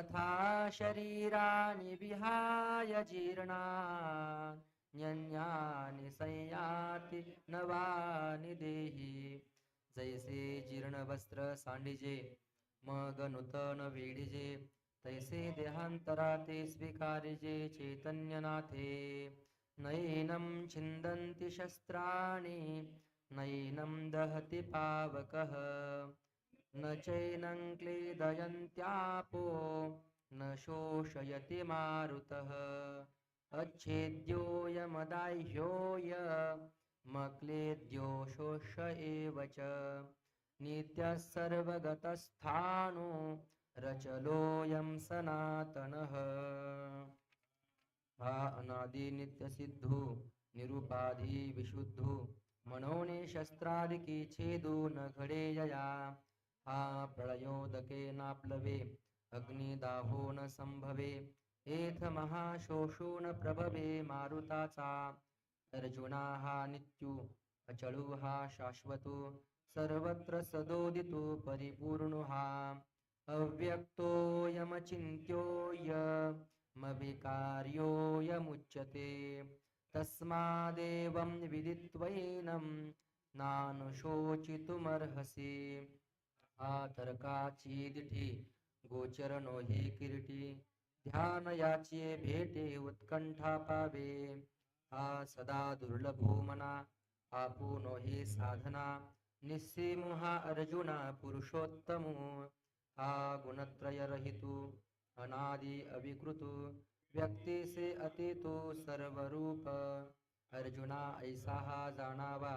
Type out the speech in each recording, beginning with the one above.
तथा शरीराणि विहाय जीर्णा न्यन्यानि संयाति नवानि देही। जैसे जीर्ण वस्त्र सांडिजे मग नूतन वेडिजे तैसे देहांतराते स्वीकारिजे चैतन्यनाथे। नैनं छिन्दन्ति शस्त्राणि नैनं दहति पावकः। न चैनं क्लेदयन्त्यापो न शोषयति मारुतः। अच्छेद्योऽयमदाह्योय मक्लेद्यो शोष एव च। नित्यः सर्वगतस्थाणु रचलोऽयं सनातनः। हा अनादि नित्य सिद्धू निरुपाधी विशुद्धू मनोने शस्त्रादिकी छेदू न घडे यया हा प्रळयोदके नाप्लवे अग्निदाहो न संभवे एथ महाशोषो न प्रभवे मारुताचा। अर्जुना हा नित्यु अचळू हा शाश्वतो सर्वत्र सदोदितो परिपूर्णो हा अव्यक्तोऽयमचिन्त्योय मविकार्योऽयमुच्यते तस्मादेवं विदित्वैनं नानुशोचितुमर्हसि। आतर्काचिदिठी गोचर नोही किरीटी. ध्यान याचिये भेटे उत्कंठा पावे. हा सदा दुर्लभो मना आपू नो हि साधना. निस्सीम हा अर्जुना पुरुषोत्तमो. हा गुणत्रय रहितु अनादि अविकृतु. व्यक्ति से अतीतो सर्वरूप. अर्जुना ऐसा हा जाणावा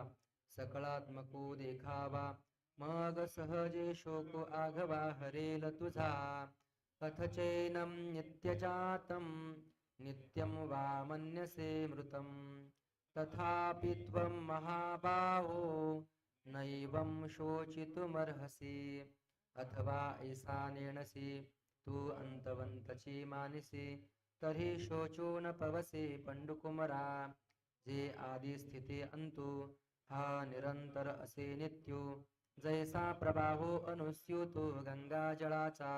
सकळात्मको देखावा. मग सहजे शोको आघवा हरेल तुझा. कथचैनं नित्यजातं नित्यं वा मन्यसे मृतं तथापि त्वं महाबाहो नैवं शोचितुमर्हसि. अथवा ऐसा नेणसि तू अन्तवन्तची मानिसि तर्हि शोचो न पवसे पंडुकुमरा जे आदी स्थिती अंतु हा निरंतर असे नित्यो जैसा प्रवाहो अनुस्यूतो गंगा जळाचा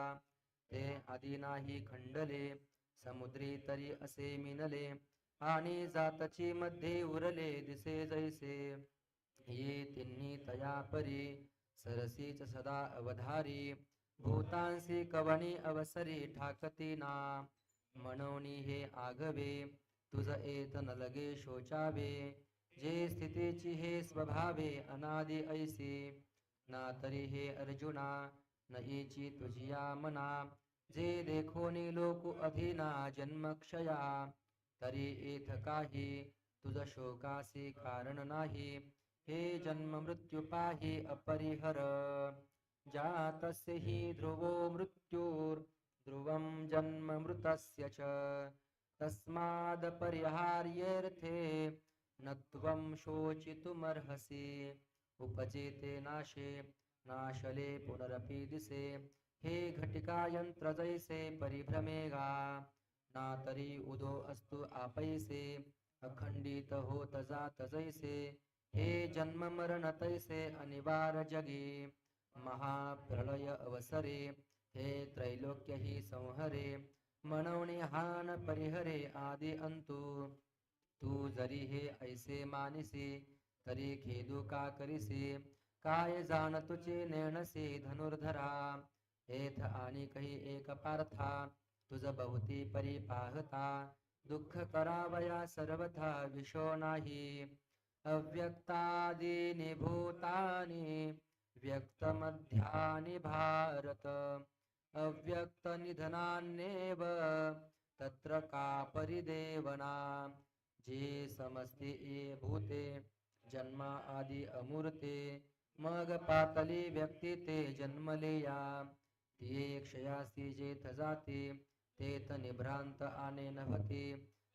ते आधी नाही खंडले समुद्री तरी असे मिनले आणि जातची मध्ये उरले दिसे जैसे. ये तिन्ही तया परी सरसीच सदा अवधारी भूतांसी कवणी अवसरी ठाकती ना म्हणोनी हे आगवे तुझ येत न लगे शोचावे जे स्थितीची हे स्वभावे अनादि ऐसी. ना तरी हे अर्जुना न इची तुझिया मना जे देखोनी लोक अधीना जन्मक्षया तरी येथ काही तुझ शोकासी कारण नाही. हे जन्म मृत्यू पाही अपरिहर. जातस्य हि ध्रुवो मृत्युर्ध्रुवं जन्म मृतस्य च. तस्मादपरिहार्यर्थे न त्वं शोचितुमर्हसि. उपजेते नाशे नाशले पुनरपि दिसे। हे घटिका यंत्र जैसे परिभ्रमेगा ना तरी उदो अस्तु आपैसे। अखंडित होत जात जैसे हे जन्म मरण तैसे अनिवार्य जगी। महाप्रलय अवसरे हे त्रैलोक्य हि संहरे। मनवणे हान परिहरे आदि अंतु तू जरी हे ऐसे मानिसी तरी खेदू का करीसे? काय जाण तुझे नेणसे धनुर्धरा? हेथ आणि कही एक पार्था तुझ बहुती परी पाहता. दुःख करावया सर्वथा विषो नाही. अव्यक्तादीनि व्यक्त मध्यानि भारत. अव्यक्तनिधनान्येव तत्र का परिदेवना? जे समस्ते ए भूते जन्मा आदि अमूर्ते मग पातली व्यक्ती ते जन्मलेया. ते क्षयासी जेथ जाते ते निभ्रांत आने नव्हते.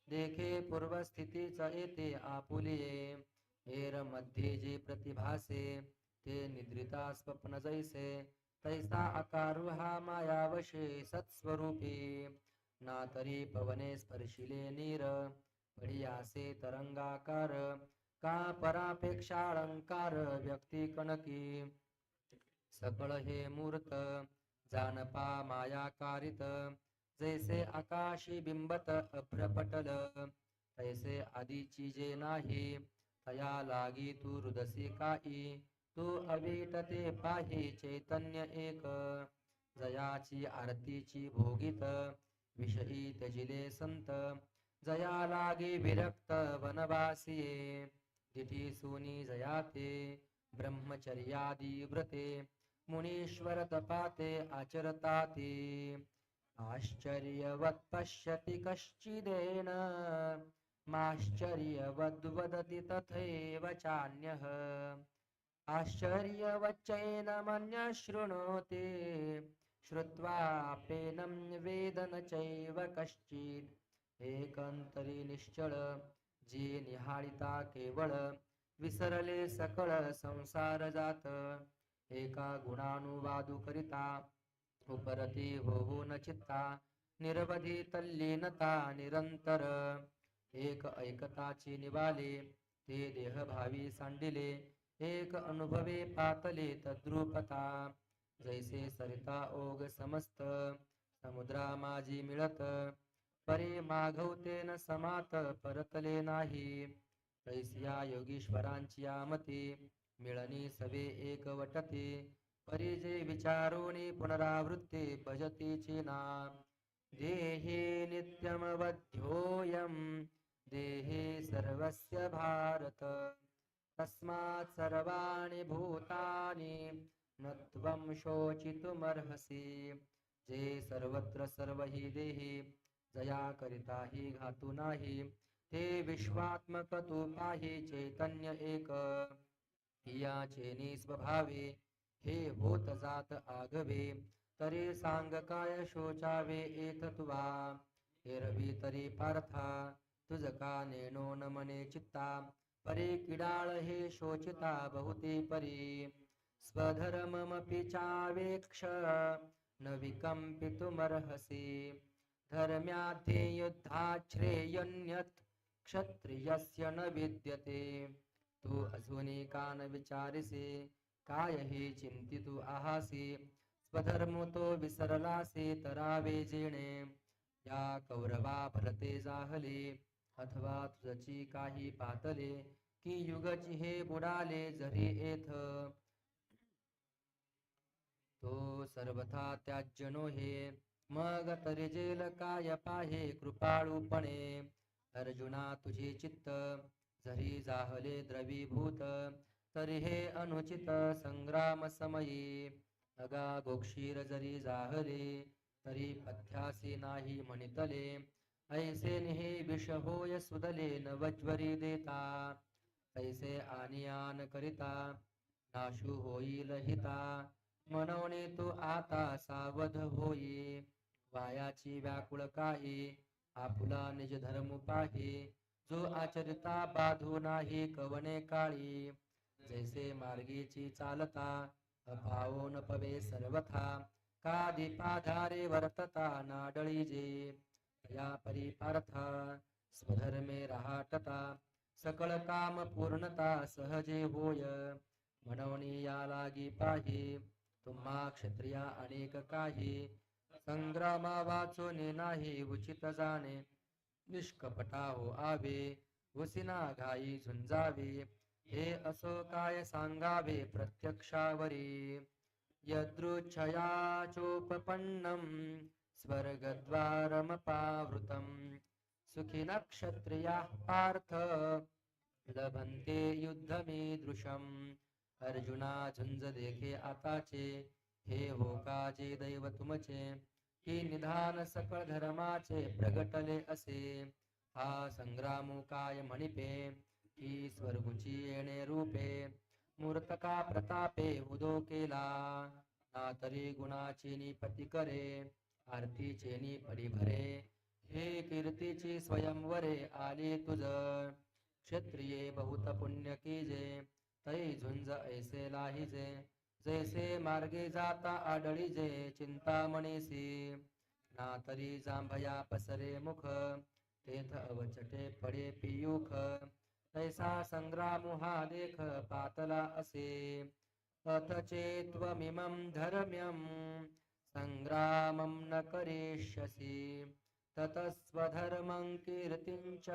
देखे पूर्वस्थितीच येते आपुलिये हेरमध्ये जे प्रतिभासे ते निद्रिता स्वप्न जैसे. तैसा आकारु हा मायावशे सत्स्वरूपी. ना तरी पवने स्पर्शिले नीर पडियासे तरंगाकार. का परापेक्षा अलंकार व्यक्ती कणकी? सकळ हे मूर्त जानपा माया कारित जैसे आकाशी बिंबत अभ्रपटल तैसे आधीची जे नाही तया लागी तू हृदसी काई तू अविटते पाही चैतन्य एक जयाची आरतीची भोगित विषयी तजिले संत जया लागे विरक्त वनवासिये. तिथी सुनी जयाते ब्रह्मचर्यादी व्रते मुनीश्वर तपाते आचरताते आश्चर्यवत् पश्यति कश्चिदेन माश्चर्यवद्वदति तथैव चान्यः। आश्चर्यवच्चैनमन्यः शृणोति श्रुत्वापेनं वेद न चैव कश्चित्। एकंतरी निश्चळ जे निहाळिता केवळ विसरले सकळ संसार जात. एका गुणानुवादू करिता उपरती होऊन चित्ता निरवधी तल्लीनता निरंतर. एक ऐकताची निवाले ते देहभावी सांडिले एक अनुभवे पातले तद्रुपता. जैसे सरिता ओग समस्त समुद्रा माझी मिळत. परे माघवते न समात परतले नाही. तैसिया योगीश्वरांची आमती मिळणी सवे एक वटते परी जे विचारोनी पुनरावृत्ती भजतीची ना देहे नित्यमवध्योऽयं देहे सर्वस्य भारत. तस्मात् सर्वाणि भूतानि न त्वं शोचितुमर्हसि. जे सर्वत्र सर्व हि देहि जया करिता हि घातु नाही. ते विश्वात्मक तू पाहि चैतन्य एक. याचेनी स्वभावे हे होत जात आगवे. तरी सांग काय शोचावे एत तुवा. एरवी तरी पार्था तुझ का नेणो न मने चित्ता. परे किडाळ हे शोचिता बहुते परी. स्वधर्ममपि चावेक्ष न विकम्पितुमर्हसि. धर्म्याथे युद्धा श्रेयन्यत क्षत्रियस्य न विद्यते। तू अजूनी का न विचारिसे काय हे चिंतितु आहासी। स्वधर्म तो विसरलासे तरावे जेणे। या कौरवा भरते जाहले अथवा तुझची काही पातले। की युगची हे बुडाले जरी एथ तो सर्वथा त्याज्य हे मग तरजेल काय पाहे कृपाळूपणे. अर्जुना तुझे चित्त जरी जाहले द्रवीभूत तरी हे अनुचित संग्राम समयी. अगा गोक्षीर जरी जाहले तरी पथ्यासी नाही म्हणितले. ऐसे निहे विष होय सुदले नवज्वरी देता. ऐसे आनियान करिता नाशू होईल हिता. म्हणवणे तू आता सावध होई. वायाची व्याकुळ काही आपुला निज धर्म पाही. जो आचरिता बाधू नाही कवने काळी. जैसे मार्गीची चालता अभावो न पवे सर्वथा. का दीपाधारे वर्तता नाडळी जे. या परिपार्था स्वधर्मे रहाटता. सकळ काम पूर्णता सहजे होय. म्हणवणी या लागी पाही. तुम्हा क्षत्रिया अनेक काही. संग्रामा वाचून नाही उचित जाणे. निष्कपटा हो आवे उसिना घाई झुंजावे. हे असो काय सांगावे प्रत्यक्षावरी. यदृच्छया चोपपन्नं स्वर्गद्वारमपावृतं सुखिनः क्षत्रियाः पार्थ लभन्ते युद्धमीदृशम्. अर्जुना झुंज देखे आताचे हे होकाचे दैव तुमचे की निधान सकळ धर्माचे प्रगटले असे. हा संग्रामू काय म्हणिपे? की स्वर्गुची येणे रूपे. मूर्तका प्रतापे उदो केला. ना तरी गुणाची निपती करे आरतीचे नि परिभरे. हे कीर्तीची स्वयंवरे आले तुझ. क्षत्रिये बहुत पुण्य कीजे तै झुंज ऐसे लाहिजे. जैसे मार्गे जाता आडळीजे चिंतामणीसी. ना तरी जांभया पसरे मुख तेथ अवचटे पडे पियुख. तैसा संग्राम हा देख पातला असे. अथ चेत्वमिमं धर्म्यं सङ्ग्रामं न करिष्यसि. ततस्वधर्मं कीर्तिं च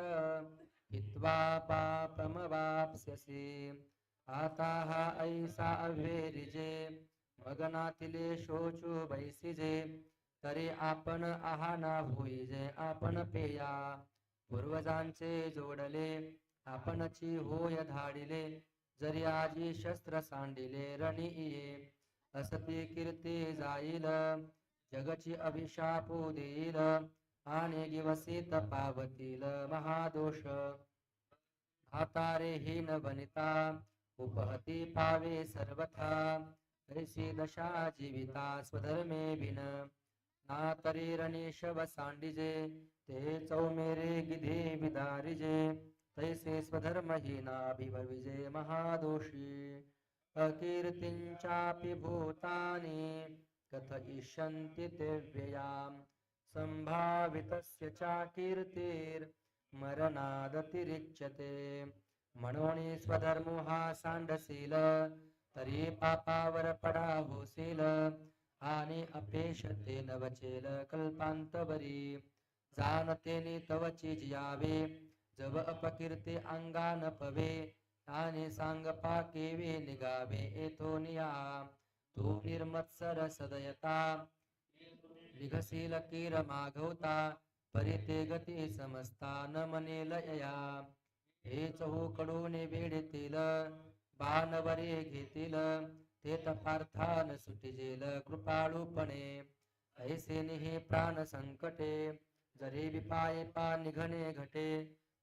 हित्वा पापमवाप्स्यसि. आता हा ऐसा अव्हेरिजे मगनातिले शोचू बैसिजे तरी आपण आहाना होईजे आपण पेया पूर्वजांचे जोडले आपणची होय धाडिले जरी आजी शस्त्र सांडिले रणी ये असती कीर्ती जाईल जगची अभिशापू देईल आणि दिवसीत तपावतील महादोष. आता रे हीन बनिता उपहती पावे सर्वथा। ऐशी दशा जीविता स्वधर्मे विन। ना तरी रणेशव सांडिजे ते चौमेरे गिधे विदारिजे। तैसे स्वधर्महीनाभिभविजे महादोषी। अकीर्तिंचापि भूतानि कथयिष्यन्ति ते व्ययाम् संभावितस्य चाकीर्तिर्मरणादतिरिच्यते। म्हणून स्वधर्मो हा सांडशील तरी पापावर पडा होशील आणि अपेक्षते नवचेल कल्पांत बरी जाणते तवची जियावे जव अपकीर्ती अंगान पवे. आणि सांग पाकेवे निगावे येतो निया. तू निर्मत्सर सदयता निघसील कीर मागवता. परिते गती समस्ता न मनेल यया. हे चहू कडून वेडतील बाणवरे घेतील ते तपार्थान सुटिजेल कृपाळूपणे. ऐसे हे प्राण संकटे जरी विपाये पा निघणे घटे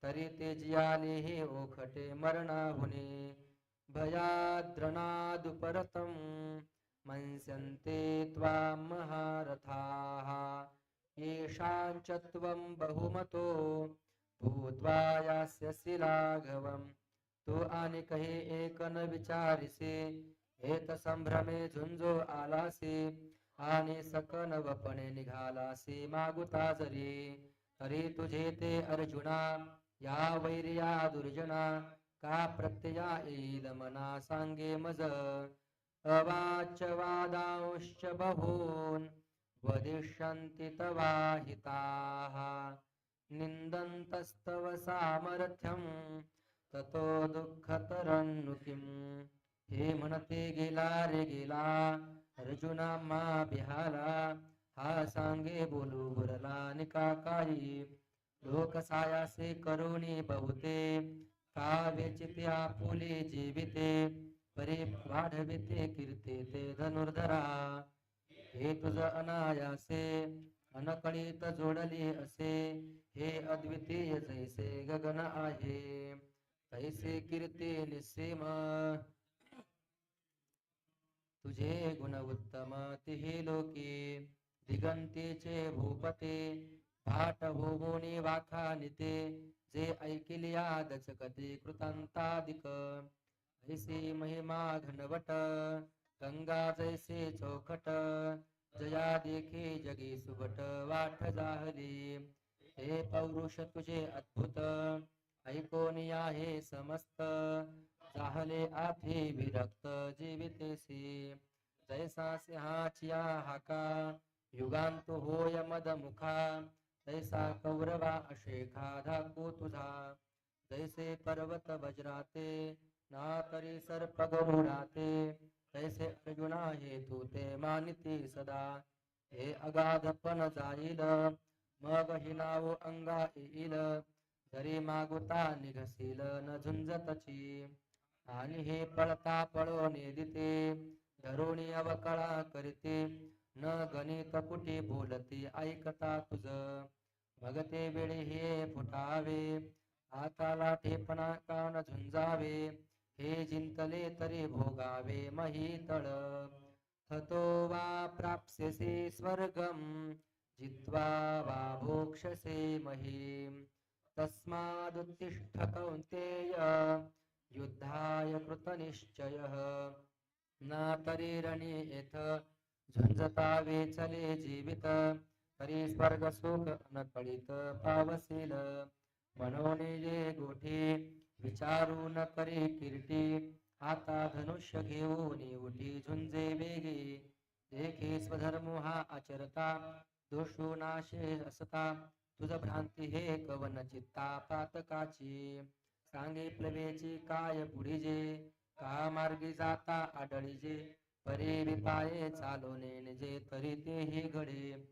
तरी ते जियाले हे ओखटे मरणा होणे भयाद्रणादुपरतम मन्स्यन्ते त्वां महारथाः. येषां च त्वं बहुमतो भूत्वा यास्यसि लाघवम् तू आणि कही एक न विचारिसे हेत संभ्रमे झुंजो आलासी आणि सकन वपणे निघालासी मागुता जरी तरी तुझे ते अर्जुना या वैर्या दुर्जना का प्रत्यया येईल मना सांगे मज। अवाच वादांश्च बहून् वदिष्यन्ति तवाहिताः। निन्दन्तस्तव सामर्थ्यं ततो दुःखतरन्नु किम्? हे म्हणते गेला रे गेला अर्जुना मा बिहाला हा सांगे बोलू बुरला निका काही लोकसायासे करुणी बहुते। का वेचिते आपुले जीविते। परे वाढविते कीर्ते ते धनुर्धरा। हे तुझ अनायासे। अनकळीत जोडली असे हे अद्वितीय जैसे गगन आहे. तैसे कीर्ती निसीम तुझे गुण उत्तम तिही लोकी दिगंतीचे भूपते भाट होऊनी वाखानिते जे ऐकिलिया दचकते कृतांतादिक ऐसी महिमा घनवट गंगा जैसे चौखट जया देखे जगी सुबट वाट जाहली. हे पौरुष तुझे अद्भुत ऐकोनी आहे समस्त. जाहले आथे विरक्त जीवितेसी. जैसा सिंहाचिया हाका युगांत होय मद मुखा. तैसा कौरवा अशेखा धाको तुझा. जैसे पर्वत वज्राते ना तरी सर्प गरुडाते तैसे अर्जुना हे तू ते मानिती सदा। हे अगाधपण जाईल मग हि नाव अंगा येईल जरी मागुता निघसील न झुंजतची। आणि हे पळता पळो नेदिते धरुणी अवकळा करीते न गणित कुठे बोलते ऐकता तुझ। भगते वेळी हे फुटावे हाताला ठेपणा कान झुंजावे हे जिंकले तरी भोगावे महीतळ थतो वा प्राप्स्यसे स्वर्गम जित्वा वा भोक्षसे महीम तस्मादुत्तिष्ठ कौन्तेय युद्धाय कृतनिश्चयः न तरी रणे झुंजता वेचले जीवित तरी स्वर्ग सुख न कळीत पावसील। म्हणून जे गोठी विचारू न करे किरटी. आता धनुष्य घेऊन उठी झुंजे वेगे. देखे स्वधर्मो हा आचरता दोषो नाशे असता. तुझ भ्रांती हे कवन चित्ता पातकाची सांगे प्लवेची काय पुढीजे? का मार्गी जाता आढळीजे परे विपाये चालो निजे तरी ते हे घडे.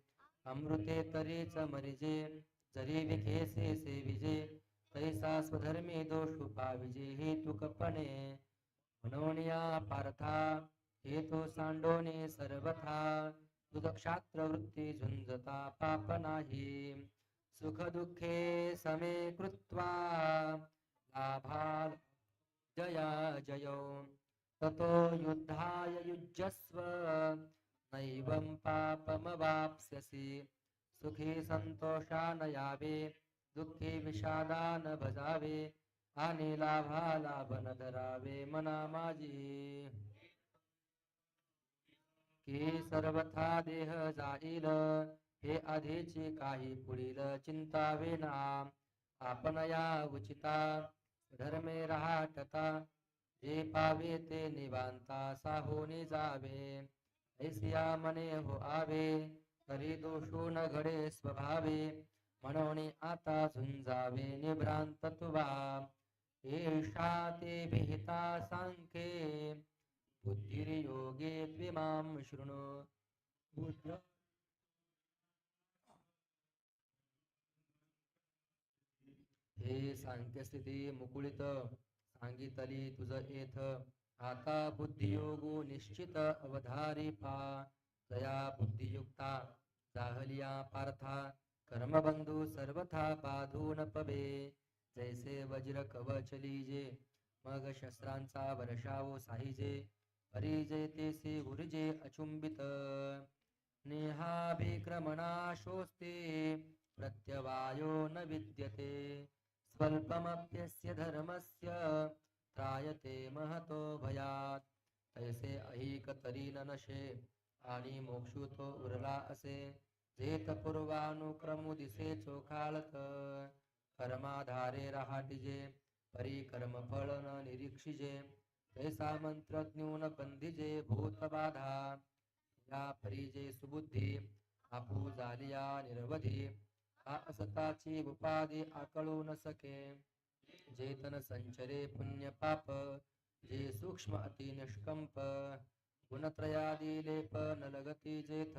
अमृते तरीच मरिजे जरी विखेसे सेविजे. तैः सा स्वधर्मे दोषु पाविजे हेतुकपनेया पार्था हेतु सांडोने सर्वथा। दुदक्षात्रवृत्ति झुञ्जता पापनाहि सुखदुःखे समे कृत्वा लाभा जया जयौ। ततो युद्धाय युज्यस्व नैवं पापमवाप्स्यसि। सुखी सन्तोषा न यावे दुःखी विषादान भजावे आणि लाभा लाभ न धरावे मना माझी की सर्वथा देह जाईल हे आधीची काही पुढील चिंता ना आपण या उचिता धर्मे राहटता जे पावे ते निवांता साहोनी जावे। ऐसिया मने हो आवे तरी दोषो न घडे स्वभावे। म्हणून आता झुंजावे निभ्रांत तुवा. एषा ते विहिता सांख्ये. बुद्धिर्योगे त्विमां शृणु. बुद्ध्या हे सांख्यस्थिती मुकुळित सांगितली तुझ येथ आता बुद्धियोगो निश्चित अवधारी पा तया बुद्धियुक्ता जाहलिया पार्था. कर्मबंधू सर्वथा बाधून पवे. जैसे वज्र कवच लिजे. मग शस्त्रांचा वर्षावो साहिजे. परिजे तेसे उर्जे अचुंबित. नेहाभिक्रमणाशोस्ते. प्रत्यवायो न विद्यते. स्वल्पमप्यस्य धर्मस्य त्रायते महतो भयात. तैसे अहिक तरी न नशे. आणि मोक्षू तो उरला असे. जेत पूर्वानुक्रमु दिसे चोखाळत. कर्माधारे रहाटिजे परी कर्मफळ न निरीक्षिजे. तैसा मंत्र न्यून बंधिजे भूतबाधा या परीजे सुबुद्धी आपू झालिया निर्वधी. हा असताची उपाधी आकळू न सके. जेतन संचरे पुण्य पाप जे सूक्ष्म अति निष्कंप. गुणत्रयादी लेप न लगती जेथ.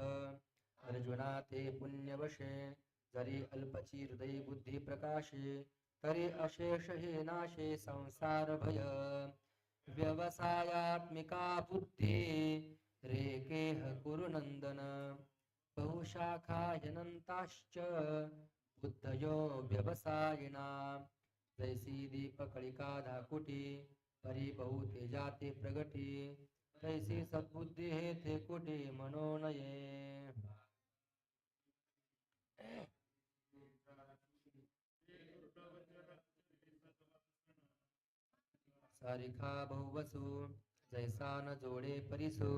अर्जुना ते पुण्यवशे जरी अल्पची हृदय बुद्धी प्रकाशे तरी अशेष हे नाशे संसार भय. व्यवसायात्मिका बुद्धी रेकेह कुरु नंदन बहुशाखा बुद्धयो व्यवसायिना. जैसी दीपकळिका धाकुटी परी बहु तेजाते प्रगटी तैसी सद्बुद्धी हे थे कुटी मनोनये. सारिखा बहुवसु जैसा न जोडे परिसु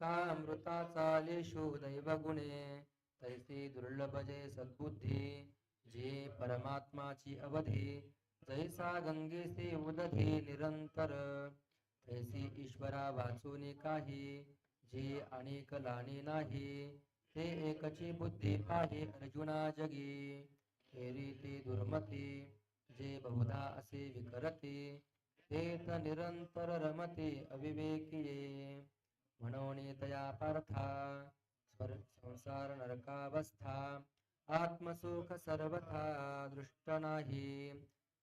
का अमृताचा लेशो दैव गुणे तैसे दुर्लभ जे सद्बुद्धी जे परमात्माची अवधी जैसा गंगेसे उदधी निरंतर तैसी ईश्वरा वाचून काही जे अनेक लाणी नाही ते एकची बुद्धी पाहि अर्जुना जगी. हेरी ते दुर्मती जे बहुधा असे विकरते तेत निरंतर रमते अविवेकीये. म्हणून तया पार्था स्वर संसार नरकावस्था आत्मसुख सर्वथा दृष्ट नाही.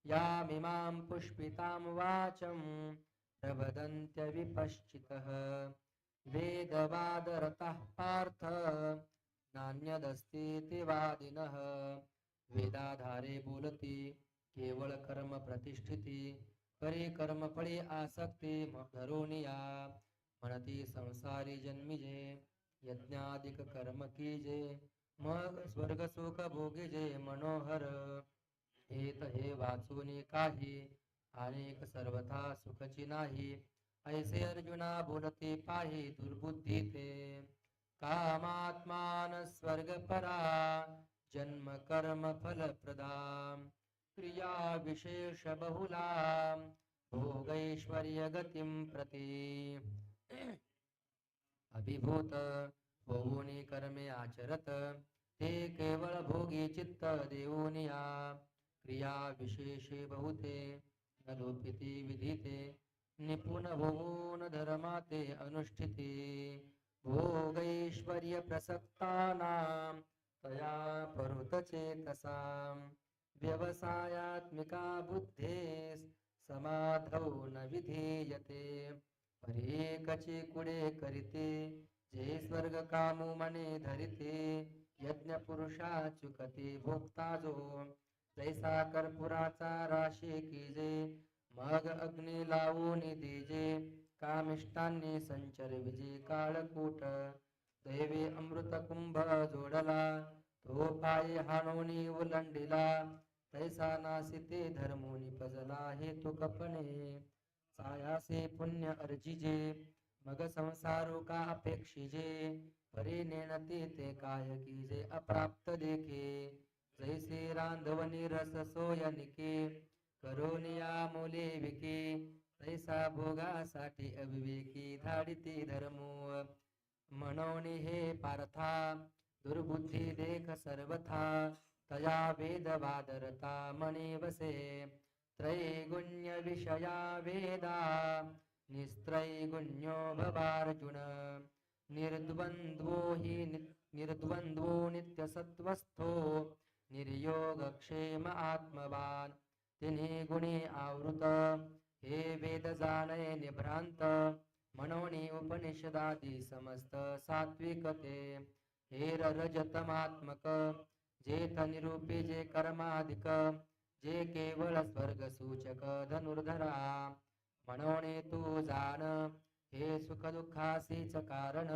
यामिमां पुष्पितां वाचं प्रवदन्त्यविपश्चितः. वेदवादरतः पार्थ नान्यदस्तीति वादिनः वेदाधारे बोलती केवळ कर्म प्रतिष्ठिती परी कर्मफळी आसक्ती धरोनिया म्हणती संसारी जन्मिजे यज्ञाधिक कर्म कीजे मग स्वर्ग सुख भोगिजे मनोहर। हेत हे वाचून काही अनेक सर्वथा सुखची नाही। ऐसे अर्जुना बोलते पाहि दुर्बुद्धी ते कामात्मान स्वर्ग परा जन्म कर्म फल प्रदा क्रिया विशेष बहुला भोगैश्वर्य गतिं प्रति। अभिभूत होऊनी कर्मे आचरत ते केवळ भोगी चित्त देऊनिया क्रिया विशेषे बहुते न लोपिती विधिते। निपुण भुवन धर्माते अनुष्ठिते भोगैश्वर्य प्रसक्तानां तया परुतचेतसां व्यवसायात्मिका बुद्धेस् समाधौ न विधीयते। परेकचे कुडे करिते जे स्वर्ग कामू मने धरिते यज्ञ पुरुषा चुकते भोक्ता जो जैसा कर्पुराचा राशी कीजे मग अग्नी लावून दिजे कामिष्टांनी संचर विजे काळकूट दैवे अमृत कुंभ जोडला तो पाय हाणोनी उलंडिला तैसा नासिते धर्मोनी पजला हे तो कपणे सायासे पुण्य अर्जिजे मग संसारो का अपेक्षिजे परी नेणते ते काय कीजे अप्राप्त देखे. जैसे रांधवनी रस सोयनिके करुनिया मुले विकी. तैसा भोगासाठी अविवेकी धाडिती धर्मो. म्हणून हे पार्था दुर्बुद्धी देख सर्वथा तया वेद वादरता मने वसे. त्रैगुण्य विषया वेदा निस्त्रैगुण्यो भवार्जुन. निर्द्वन्द्वो हि निर्द्वन्द्वो नित्यसत्वस्थो निर्योगक्षेम आत्मवान्. तिन्ही गुणी आवृत. हे वेद जाणय निभ्रांत. म्हणून उपनिषदादी समस्त सात्विकते. हे रजतमात्मक. जे तनिरूपी जे कर्माधिक. जे केवळ स्वर्ग सूचक धनुर्धरा. म्हणून तू जाण. हे सुख दुःखासीच कारण.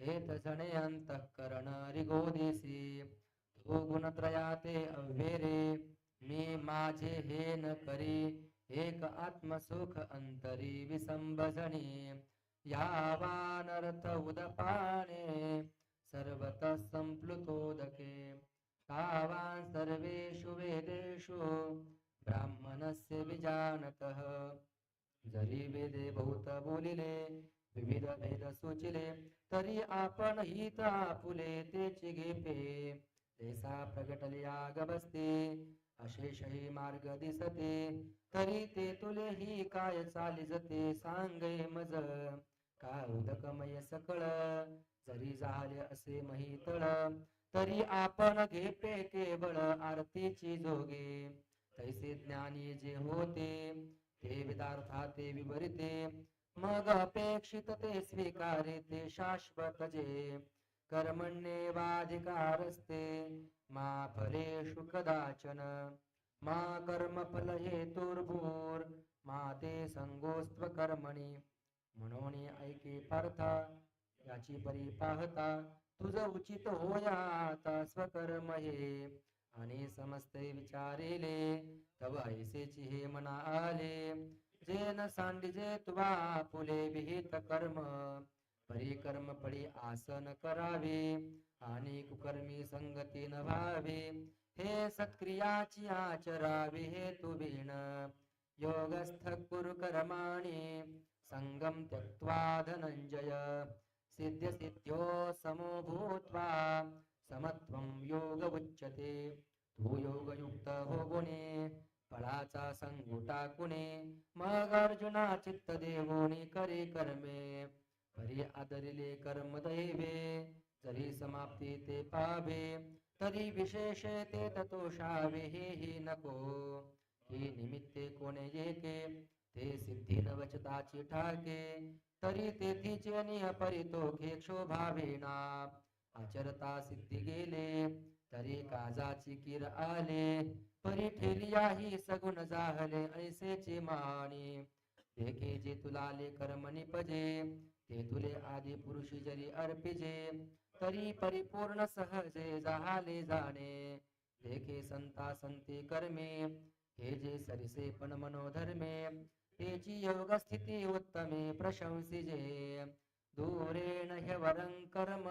हे तजणे अंतःकरण रिगोदिसी. तू गुणत्रयाते अव्यरे. मी माझे हे न करी एक आत्मसुख अंतरी विसंबजणी यावानर्थ उदपाने सर्वत संप्लुतोदके. तावान् सर्वेषु वेदेषु ब्राह्मणस्य विजानतः. जरी वेदे बहुत बोलिले विविध भेद सुचिले तरी आपण हित आपुले ते घेपे तेसा प्रगटले आगबस्ते अशेषही मार्ग दिसते तरी ते तुले ही काय चाली जते सांगे मज. का उदकमय सकळ जरी झाले असे महितळ तरी आपण घेपे केवळ आरतीची जोगे. तैसे ज्ञानी जे होते ते विदार्था ते विवरिते मग अपेक्षित ते स्वीकारे ते शाश्वत जे. कर्मण्येवाधिकारस्ते मा फलेषु कदाचन मा कर्मफल हेतुर्भूर मा ते संगोस्त्व कर्मणी म्हणून ऐके पार्था याची परी पाहता तुझ उचित होया आता स्वकर्म हे आणि समस्ते विचारिले तव ऐसेची हे मना आले जे न सांडिजे तुवा फुले विहित कर्म। परी कर्म पडी आसन करावे. आणि कुकर्मी संगती न व्हावे हे सत्क्रियाची आचरावे हे तुबीण योगस्थ कुरु कर्माणे संगम त्यक्त्वा धनंजय. सिद्ध सिद्ध्यो समो भूत्वा समत्वं योग उच्यते. तू योगयुक्त हो गुणे फळाचा संगुटा कुणे. मग अर्जुना चित्त देवोनी करे कर्मे. परी आदरिले कर्म दैवे जरी समाप्ती ते पावे तरी विशेष ते ततोषावे हे नको. ही निमित्ते कोणे येके ते सिद्धी नवचताची ठाके तरी तेथीचे निय परितोखे क्षोभावेना आचरता सिद्धी गेले तरी काजाची किर आले परी ठेलिया ही सगुण जाहले ऐसेचे मानी. देखे जे तुलाले कर्म निपजे ते तुले आदि पुरुषी जरी अर्पिजे तरी परिपूर्ण सहजे जाहाले जाणे. देखे संता संते कर्मे हे जे सरिसे पण मनोधर्मे तेची योग स्थिती उत्तमे प्रशंसिजे. दूरेण हे वरं कर्म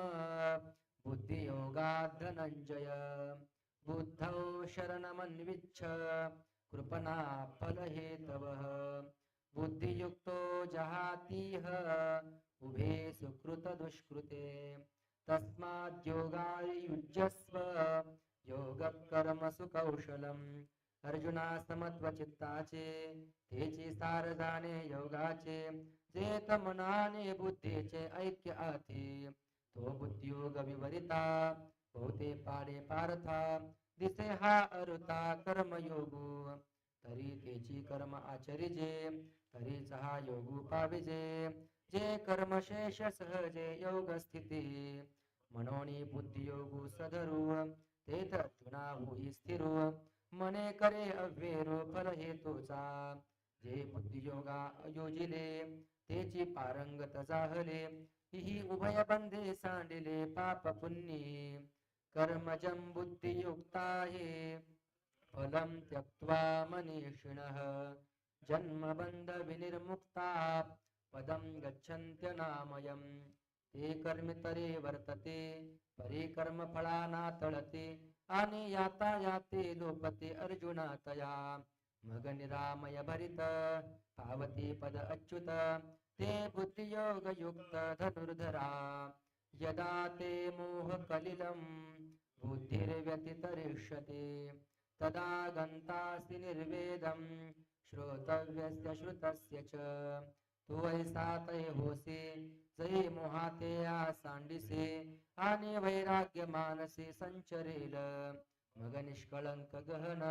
बुद्धियोगात् धनंजय बुद्धौ शरणमन्विच्छ कृपणा फलहेतवः. बुद्धियुक्तो जहातीह उभे सुकृत दुष्कृते तस्माद्योगाय युज्यस्व योगकर्मसु कौशलम अर्जुना समत्व चित्ताचे तेची सार जाणे योगाचे। जे तमनाने बुद्धीचे ऐक्य आथे तो बुद्धियोग विवरिता होते पाडे पारथा। दिसे हा अरुता कर्मयोगू। तरी तेची कर्म आचरिजे। तरीच हा योगू पाविजे। जे कर्मशेष सहजे योग स्थिती म्हणून बुद्धियोगू सधरू ते अर्जुना हुई स्थिरू. मने करे अव्येरो फल हेतूचा. जे बुद्धियोगा अयोजिले तेची पारंगत जाहले ही उभय बंधे सांडिले पाप पुण्ये कर्मजं बुद्धियुक्ताये फलम त्यक्त्वा मनीषिण. मनीषिणः जन्मबन्धविनिर्मुक्ता पदं गच्छन्त्यनामयम्। ते कर्मितरे वर्तते परिकर्मफलानातळते। आणि याता याते लोपते अर्जुना तया। मग निरामय भरित पावती पद अच्युत। ते बुद्धियोग युक्त धनुर्धरा। यदा ते मोह कलिलं बुद्धिर्व्यतितरिष्यते। तदा गन्तासि निर्वेदं श्रोतव्यस्य श्रुतस्य च तो ऐसा तै होसे जय मोहाते सांडिसे आणि वैराग्य मानसे संचरेल। मग निष्कळंक गहन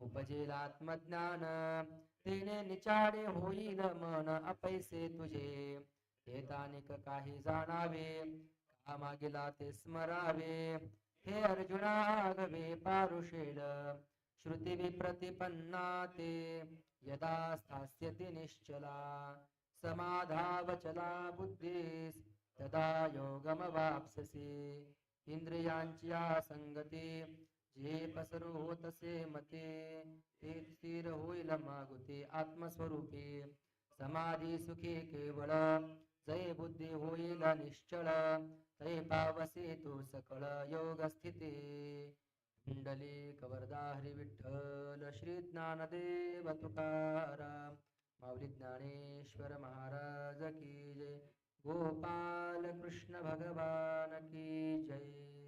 उपजेल आत्मज्ञान तेने निचाडे होईल मन अपैसे तुझे। हेतानिक काही जाणावे का मागिला ते स्मरावे? हे अर्जुना आगवे पारुषेण श्रुती विप्रतिपन्ना ते यदा स्थास्यति निश्चला। समाधावचला बुद्धीस तदा योगमवाप्स्यसि। इंद्रियांची संगती जे पसरू होतसे मते ते स्थिर होईल मागुते आत्मस्वरूपी। समाधी सुखी केवळ जय बुद्धी होईल निश्चळ तै पावसे तू सकळ योग स्थिती कुंडली कवरदा हरी विठ्ठल श्री ज्ञानदेव तुकाराम। माऊली ज्ञानेश्वर महाराज की जय। गोपाल कृष्ण भगवान की जय।